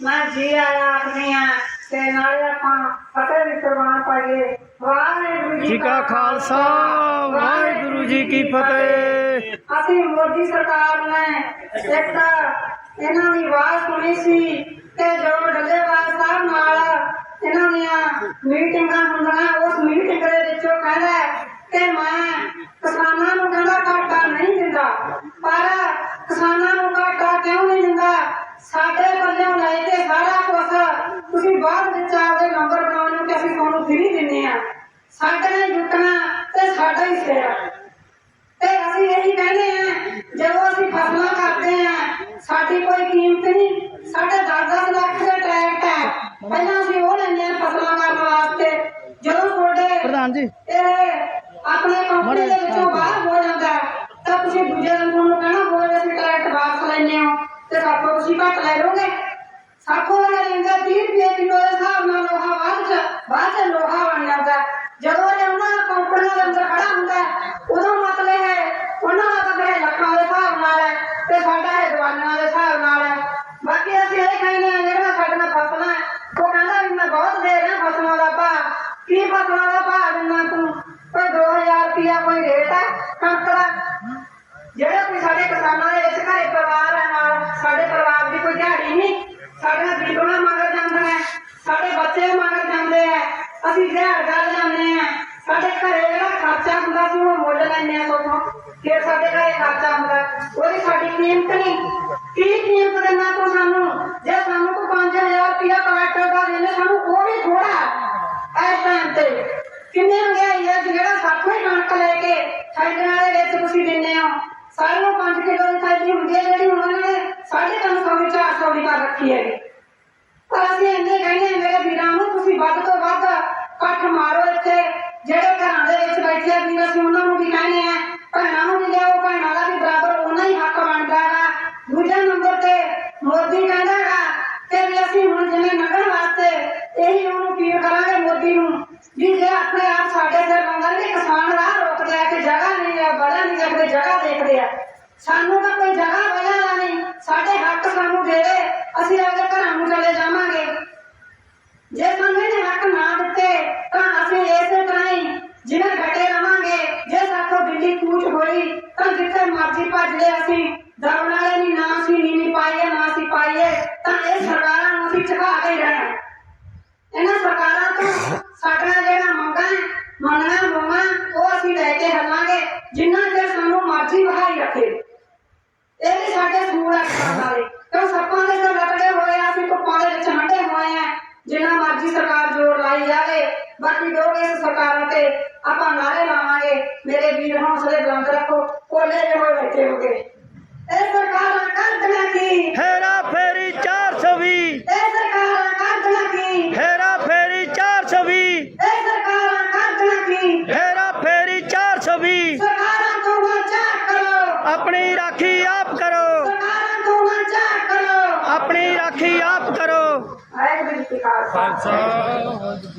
ਮੈਂ ਜੀ ਆਇਆ ਆਖਦੀ ਆ ਤੇ ਨਾਲੇ ਆਪਾਂ ਫਤਿਹ ਦੀ ਕੁਰਬਾਨ ਪਾਈਏ। ਵਾਹਿਗੁਰੂ ਜੀ ਕਾ ਖਾਲਸਾ ਵਾਹਿਗੁਰੂ ਜੀ ਕੀ ਫਤਿਹ। ਅਸੀਂ ਮੋਦੀ ਸਰਕਾਰ ਨੇ ਇੱਕ ਇਹਨਾਂ ਦੀ ਆਵਾਜ਼ ਸੁਣੀ ਸੀ ਤੇ ਜੋ ਡੱਲੇਵਾਲ ਸਾਹਿਬ ਨਾਲ ਇਹਨਾਂ ਦੀਆਂ ਮੀਟਿੰਗਾਂ ਹੁੰਦੀਆਂ ਉਸ ਮੀਟਿੰਗ ਦੇ ਵਿੱਚੋਂ ਕਹਿੰਦਾ ਕਿ ਮੈਂ ਕੋਈ ਕੀਮਤ ਨਹੀਂ। ਸਾਡੇ 10-10 ਲੱਖ ਦੇ ਟਰੈਕਟ ਹੈ। ਪਹਿਲਾਂ ਅਸੀਂ ਉਹ ਆ ਫਸਲਾਂ ਕਰਨ ਵਾਸਤੇ। ਜਦੋਂ ਤੁਹਾਡੇ ਪ੍ਰਧਾਨ ਜੀ। ਇਹ ਆਪਣੇ ਕੰਪਨੀ ਦੇ ਵਿੱਚੋਂ ਬਾਹਰ ਹੋ ਜਾਂਦਾ ਤਾਂ ਤੁਸੀਂ ਦੂਜੇ ਦਿਨ ਤੁਹਾਨੂੰ ਕਹਿਣਾ ਹੋਵੇ ਅਸੀਂ ਟਰੈਕਟ ਵਾਪਸ ਲੈਣੇ ਹੋ। ਤੇ ਸਾਥੋਂ ਤੁਸੀਂ ਘੱਟ ਲੈ ਲਓਗੇ। ਸਾਖੋ ਵਾਲਾ ਲੈਂਦਾ 30 ਰੁਪਏ ਕਿਲੋ ਦੇ ਹਿਸਾਬ ਨਾਲ ਲੋਹਾ ਬਾਅਦ ਚ ਬਾਅਦ ਚ ਲੋਹਾ ਬਣ ਜਾਂਦਾ ਹੈ। ਜਦੋਂ ਇਹ ਉਹਨਾਂ ਕੰਪਨੀਆਂ ਦੇ ਅੰਦਰ ਖੜਾ ਹੁੰਦਾ ਹੈ, ਉਦੋਂ ਮਤਲਬ ਹੈ ਉਹਨਾਂ ਦਾ ਤਾਂ ਫਿਰ ਲੱਖਾਂ ਦੇ ਹਿਸਾਬ ਨਾਲ ਹੈ ਤੇ ਸਾਡਾ ਹੈ ਦਵਾਈਆਂ ਦੇ ਹਿਸਾਬ ਨਾਲ ਹੈ ਬਾਕੀ ਅਸੀਂ ਇਹ ਕਹਿੰਦੇ ਆ ਜਿਹੜਾ ਸਾਡੇ ਨਾਲ ਫਸਲਾਂ ਹੈ, ਉਹ ਕਹਿੰਦਾ ਵੀ ਮੈਂ ਬਹੁਤ ਦੇ ਰਿਹਾ ਫਸਲਾਂ ਦਾ ਭਾਅ ਕੀ ਫਸਲਾਂ ਦਾ ਤੂੰ ਕੋਈ 2000 ਰੁਪਇਆ ਕੋਈ ਰੇਟ ਹੈ, ਕਣਕ ਦਾ? ਜਿਹੜੇ ਕੋਈ ਸਾਡੇ ਕਿਸਾਨਾਂ ਦੇ ਵਿੱਚ ਘਰੇ ਪਰਿਵਾਰ ਹੈ ਨਾਲ, ਸਾਡੇ ਪਰਿਵਾਰ ਦੀ ਕੋਈ ਦਿਹਾੜੀ ਨਹੀਂ। ਸਾਡੀਆਂ ਬੀਬੀਆਂ ਮਗਰ ਜਾਂਦੀਆਂ ਸਾਡੇ ਬੱਚੇ ਮਗਰ ਜਾਂਦੇ ਆ। ਅਸੀਂ ਦਿਹਾੜ ਜਾਂਦੇ ਆ। ਸਾਡੇ ਘਰੇ ਜਿਹੜਾ ਖਰਚਾ ਹੁੰਦਾ ਸੀ, ਉਹ ਮੁੱਲ ਲੈਂਦੇ ਆ ਸੋਚੋ ਫਿਰ ਸਾਡੇ ਘਰੇ ਖਰਚਾ ਹੁੰਦਾ। ਉਹਦੀ ਸਾਡੀ ਕੀਮਤ ਨਹੀਂ। ਕੀ ਕੀਮਤ ਦੇਣਾ ਤੂੰ ਸਾਨੂੰ? ਜੇ ਸਾਨੂੰ ਕੋਈ 5000 ਰੁਪਇਆ ਕਲੈਕਟਰ ਦਾ ਦੇਣੇ ਸਾਨੂੰ ਉਹ ਵੀ ਥੋੜਾ ਐ ਟਾਈਮ ਤੇ। ਕਿੰਨੇ ਮਹਿੰਗਾਈ ਹੈ ਜਿਹੜਾ ਸਾਥੋਂ ਕਣਕ ਲੈ ਕੇ ਥੈਲੀਆਂ ਦੇ ਵਿੱਚ ਤੁਸੀਂ ਦਿੰਦੇ ਹੋ? ਸਾਰਿਆਂ 5 ਕਿਲੋ ਦੀ ਥੈਲੀ ਹੁੰਦੀ ਹੈ ਜਿਹੜੀ ਉਹਨਾਂ ਨੇ 350 ਦੀ 400 ਦੀ ਕਰ ਰੱਖੀ ਹੈ ਪਰ ਅਸੀਂ ਇੰਨੇ ਕਹਿੰਦੇ ਮੇਰੇ ਵੀਰਾਂ ਨੂੰ ਤੁਸੀਂ ਵੱਧ ਤੋਂ ਵੱਧ ਇਕੱਠ ਮਾਰੋ ਇੱਥੇ। ਜਿਹੜੇ ਘਰਾਂ ਦੇ ਵਿੱਚ ਬੈਠੇ ਆ ਵੀਰ ਅਸੀਂ ਉਹਨਾਂ ਨੂੰ ਵੀ ਕਹਿੰਦੇ ਆ ਭੈਣਾਂ ਨੂੰ ਵੀ ਲਿਆਓ, ਭੈਣਾਂ ਦਾ ਵੀ ਬਰਾਬਰ ਉਹਨਾਂ ਹੀ ਹੱਕ ਬਣਦਾ ਹੈ ਦੂਜੇ ਨੰਬਰ ਤੇ ਮੋਦੀ ਕਹਿੰਦਾ ਹੈ ਕਿ ਵੀ ਅਸੀਂ ਹੁਣ ਜਿਵੇਂ ਨਗਰ ਵਾਸਤੇ ਇਹੀ ਉਹਨੂੰ ਅਪੀਲ ਕਰਾਂਗੇ ਮੋਦੀ ਨੂੰ। ਵੀ ਜੇ ਆਪਣੇ ਆਪ ਸਾਡੇ ਸਿਰ ਮੰਗਣਗੇ ਕਿਸਾਨ ਰਾਹ ਰੋਕਦੇ ਆ ਕਿ ਜਗ੍ਹਾ ਨਹੀਂ ਆ ਬੜਾ ਨਹੀਂ ਦੇਖਦੇ ਜਗ੍ਹਾ ਦੇਖਦੇ ਆ। ਸਾਨੂੰ ਤਾਂ ਕੋਈ ਜਗ੍ਹਾ ਵਜ੍ਹਾ ਨਹੀਂ। ਸਾਡੇ ਹੱਕ ਸਾਨੂੰ ਦੇ ਅਸੀਂ ਆਪਦੇ ਘਰਾਂ ਨੂੰ ਚਲੇ ਜਾਵਾਂਗੇ। ਜੇ ਸਾਨੂੰ ਇਹਨੇ ਹੱਕ ਨਾ ਦਿੱਤੇ, ਤਾਂ ਅਸੀਂ ਇਸੇ ਤਰ੍ਹਾਂ ਹੀ ਜਿਵੇਂ ਘਟੇ ਰਵਾਂਗੇ। ਜੇ ਸਾਥੋਂ ਦਿੱਲੀ ਕੂਚ ਹੋਈ, ਤਾਂ ਜਿੱਥੇ ਮਰਜ਼ੀ ਭੱਜ ਲੈ ਅਸੀਂ। ਦਰਉਣ ਵਾਲੇ ਨਹੀਂ ਨਾ ਅਸੀਂ ਨੀਵੀਂ ਪਾਈਏ ਨਾ ਅਸੀਂ ਪਾਈਏ ਤਾਂ ਇਹ ਸਰਕਾਰਾਂ ਨੂੰ ਅਸੀਂ ਝੁਕਾ ਕੇ ਹੀ ਰਹਿਣਾ ਇਹਨਾਂ ਸਰਕਾਰਾਂ ਤੋਂ ਸਾਡੀਆਂ ਜਿਹੜਾ ਮੰਗਾਂ ਹੈ, ਮੰਗਣਾ ਮੰਗਾਂ ਉਹ ਅਸੀਂ ਲੈ ਕੇ ਹਲਾਂਗੇ ਜਿੰਨਾ ਚਿਰ ਸਾਨੂੰ ਮਰਜ਼ੀ ਬਹਾਈ ਰੱਖੇ। ਇਹ ਸਾਡੇ ਆ ਕਿਸਾਨਾਂ ਵਾਲੇ। ਕਿਉਂ ਸੱਪਾਂ ਦੇ ਜੋ ਲਟੜੇ ਹੋਏ ਆ ਅਸੀਂ ਧੁੱਪਾਂ ਦੇ ਵਿੱਚ ਹੰਡੇ ਹੋਏ ਆ। ਜਿੰਨਾ ਮਰਜ਼ੀ ਸਰਕਾਰ ਜ਼ੋਰ ਲਾਈ ਜਾਵੇ ਬਾਕੀ ਲੋਕ ਇਸ ਸਰਕਾਰਾਂ ਤੇ ਆਪਾਂ ਨਾਰੇ ਲਾਵਾਂਗੇ। ਮੇਰੇ ਵੀਰ ਹੌਸਲੇ ਬੁਲੰਦ ਰੱਖੋ ਕੋਲੇ ਜਿਹੇ ਹੋਏ ਬੈਠੇ ਹੋਗੇ ਇਹ ਸਰਕਾਰਾਂ ਕਰਦਣਾ ਕੀ? ਹੇਰਾ ਫੇਰੀ 420 ਇਹ ਸਰਕਾਰਾਂ ਕਰਦਣਾ ਕੀ? ਹੇਰਾ ਫੇਰੀ 420 ਇਹ ਸਰਕਾਰਾਂ ਕਰਦਣਾ ਕੀ? ਹੇਰਾ ਫੇਰੀ 420 ਆਪਣੀ ਰਾਖੀ ਆਪ ਕਰੋ। ਆਪਣੀ ਰਾਖੀ ਆਪ ਕਰੋ। ਖਾਲਸਾ।